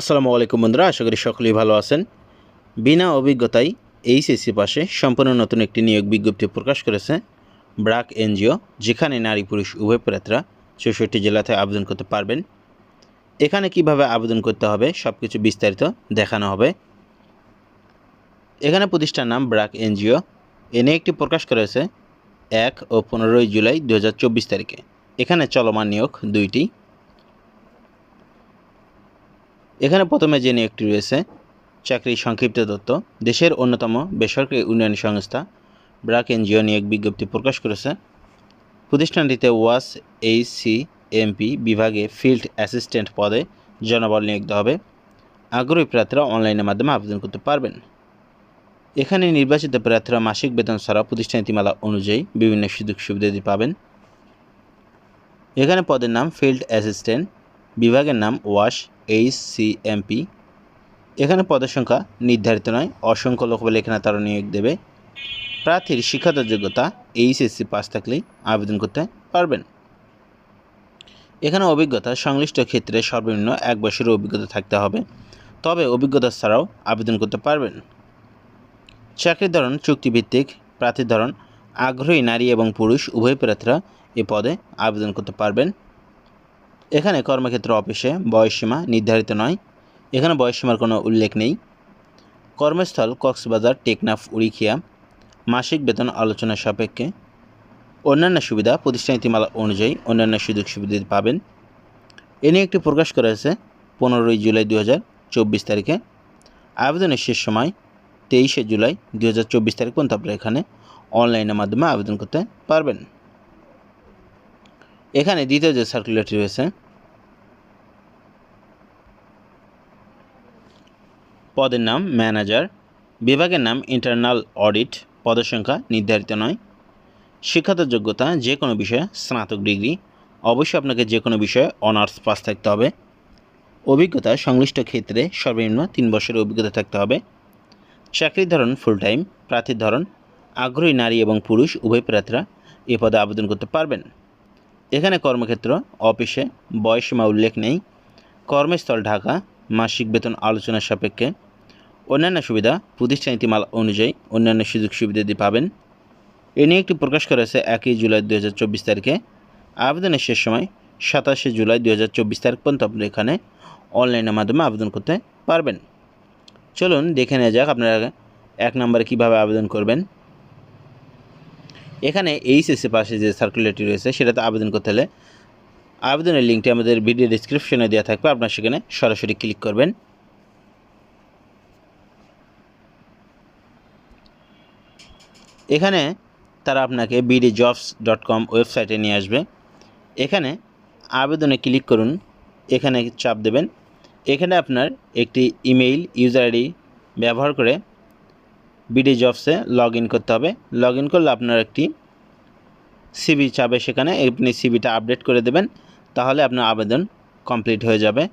আসসালামু আলাইকুম বন্ধুরা, আশা করি সকলেই ভালো আছেন। বিনা অভিজ্ঞতায় এইচএসসি পাশে সম্পূর্ণ নতুন একটি নিয়োগ বিজ্ঞপ্তি প্রকাশ করেছে ব্রাক এনজিও, যেখানে নারী পুরুষ উভয় প্রার্থীরা চৌষট্টি জেলাতে আবেদন করতে পারবেন। এখানে কীভাবে আবেদন করতে হবে সব কিছু বিস্তারিত দেখানো হবে। এখানে প্রতিষ্ঠান নাম ব্রাক এনজিও। এনে একটি প্রকাশ করেছে এক ও পনেরোই জুলাই দু হাজার চব্বিশ তারিখে। এখানে চলমান নিয়োগ দুইটি। এখানে প্রথমে যে নিয়োগটি রয়েছে চাকরির সংক্ষিপ্ত তথ্য দেশের অন্যতম বেসরকারি উন্নয়ন সংস্থা ব্রাক এনজিও নিয়োগ বিজ্ঞপ্তি প্রকাশ করেছে। প্রতিষ্ঠানটিতে ওয়াস এইচ সি এমপি বিভাগে ফিল্ড অ্যাসিস্ট্যান্ট পদে জনবল নিয়োগ হবে। আগ্রহী প্রার্থীরা অনলাইনের মাধ্যমে আবেদন করতে পারবেন। এখানে নির্বাচিত প্রার্থীরা মাসিক বেতন ছাড়া প্রতিষ্ঠান নীতিমালা অনুযায়ী বিভিন্ন সুযোগ সুবিধাদি পাবেন এখানে পদের নাম ফিল্ড অ্যাসিস্ট্যান্ট বিভাগের নাম ওয়াশ এইচ সি এমপি এখানে পদের সংখ্যা নির্ধারিত নয়। অসংখ্য লোক বলে এখানে তারা নিয়োগ দেবে। প্রার্থীর শিক্ষাগত যোগ্যতা এইচএসসি পাস থাকলেই আবেদন করতে পারবেন। এখানে অভিজ্ঞতা সংশ্লিষ্ট ক্ষেত্রে সর্বনিম্ন এক বছরের অভিজ্ঞতা থাকতে হবে। তবে অভিজ্ঞতা ছাড়াও আবেদন করতে পারবেন। চাকরির ধরন, চুক্তিভিত্তিক, প্রার্থীর ধরন, আগ্রহী নারী এবং পুরুষ, উভয় প্রার্থীরা এ পদে আবেদন করতে পারবেন। এখানে কর্মক্ষেত্র অফিসে বয়সসীমা নির্ধারিত নয়। এখানে বয়সসীমার কোনো উল্লেখ নেই। কর্মস্থল কক্সবাজার, টেকনাফ উড়িখিয়া মাসিক বেতন আলোচনা সাপেক্ষে। অন্যান্য সুবিধা প্রতিষ্ঠান নীতিমালা অনুযায়ী অন্যান্য সুযোগ সুবিধা পাবেন। এ নিয়ে একটি প্রকাশ করা হয়েছে পনেরোই জুলাই দু তারিখে। আবেদনের শেষ সময় তেইশে জুলাই দু তারিখ পর্যন্ত আপনারা এখানে অনলাইনের মাধ্যমে আবেদন করতে পারবেন। এখানে দ্বিতীয় যে সার্কুলারটি রয়েছে, পদের নাম ম্যানেজার বিভাগের নাম ইন্টারনাল অডিট পদের সংখ্যা নির্ধারিত নয়। শিক্ষাগত যোগ্যতা যে কোনো বিষয়ে স্নাতক ডিগ্রি, অবশ্যই আপনাকে যে কোনো বিষয়ে অনার্স পাস থাকতে হবে। অভিজ্ঞতা সংশ্লিষ্ট ক্ষেত্রে সর্বনিম্ন তিন বছরের অভিজ্ঞতা থাকতে হবে। চাকরির ধরন ফুল টাইম প্রার্থীর ধরন, আগ্রহী নারী এবং পুরুষ, উভয় প্রার্থীরা এ পদে আবেদন করতে পারবেন। এখানে কর্মক্ষেত্র, অফিসে বয়সীমা উল্লেখ নেই, কর্মস্থল ঢাকা, মাসিক বেতন আলোচনার সাপেক্ষে, অন্যান্য সুবিধা, প্রতিষ্ঠান নীতিমালা অনুযায়ী অন্যান্য সুযোগ সুবিধাদি পাবেন। এ নিয়ে একটি প্রকাশ করা হয়েছে একই জুলাই দু হাজার চব্বিশ তারিখে। আবেদনের শেষ সময় সাতাশে জুলাই দু হাজার চব্বিশ তারিখ পর্যন্ত আপনি এখানে অনলাইনের মাধ্যমে আবেদন করতে পারবেন। চলুন দেখে নেওয়া যাক আপনারা এক নম্বরে কীভাবে আবেদন করবেন। এখানে এইচএসসি পাশে যে সার্কুলারটি রয়েছে, সেটাতে আবেদন করতে হলে আবেদনের লিঙ্কটি আমাদের ভিডিও ডিসক্রিপশনে দেওয়া থাকবে, আপনার সেখানে সরাসরি ক্লিক করবেন। এখানে তারা আপনাকে বিডি জবস ডট কম ওয়েবসাইটে নিয়ে আসবে। এখানে আবেদনে ক্লিক করুন, এখানে চাপ দেবেন। এখানে আপনার একটি ইমেইল ইউজার আইডি ব্যবহার করে বিডি জবসে লগ ইন করতে হবে। লগ ইন করলে আপনার একটি সিবি চাবে সেখানে। আপনি সিবিটা আপডেট করে দেবেন। তাহলে আপনার আবেদন কমপ্লিট হয়ে যাবে।